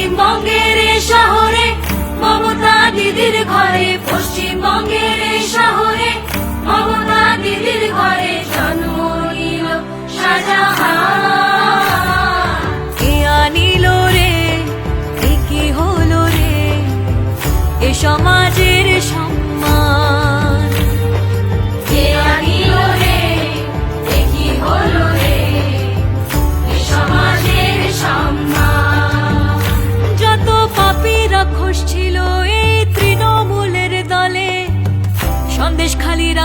পশ্চিমবঙ্গের শহরে মমতা দিদির ঘরে পশ্চিমবঙ্গের শহরে মমতা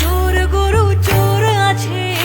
চোর গরু চোর আছে।